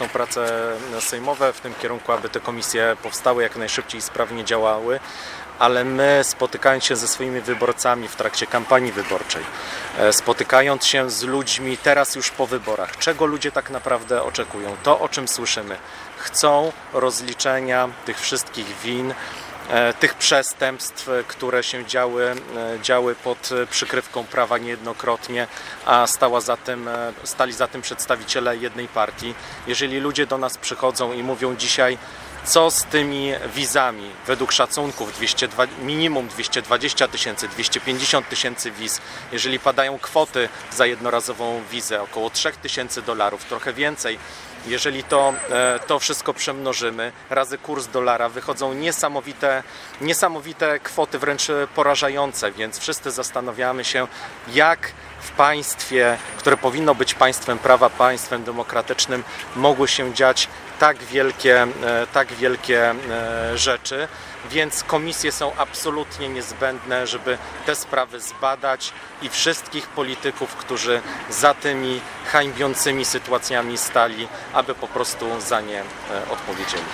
są prace sejmowe w tym kierunku, aby te komisje powstały jak najszybciej i sprawnie działały, ale my spotykając się ze swoimi wyborcami w trakcie kampanii wyborczej, e, spotykając się z ludźmi teraz już po wyborach, czego ludzie tak naprawdę oczekują, to o czym słyszymy, chcą rozliczenia tych wszystkich win, e, tych przestępstw, e, które się działy, e, działy pod e, przykrywką prawa niejednokrotnie, a stała za tym, e, stali za tym przedstawiciele jednej partii. Jeżeli ludzie do nas przychodzą i mówią dzisiaj, co z tymi wizami? Według szacunków 202, minimum 220 tysięcy, 250 tysięcy wiz. Jeżeli padają kwoty za jednorazową wizę, około 3 tysięcy dolarów, trochę więcej, jeżeli to, e, to wszystko przemnożymy razy kurs dolara, wychodzą niesamowite, niesamowite kwoty, wręcz porażające, więc wszyscy zastanawiamy się, jak w państwie, które powinno być państwem prawa, państwem demokratycznym, mogły się dziać tak wielkie, e, tak wielkie e, rzeczy. Więc komisje są absolutnie niezbędne, żeby te sprawy zbadać i wszystkich polityków, którzy za tymi hańbiącymi sytuacjami stali, aby po prostu za nie e, odpowiedzieli.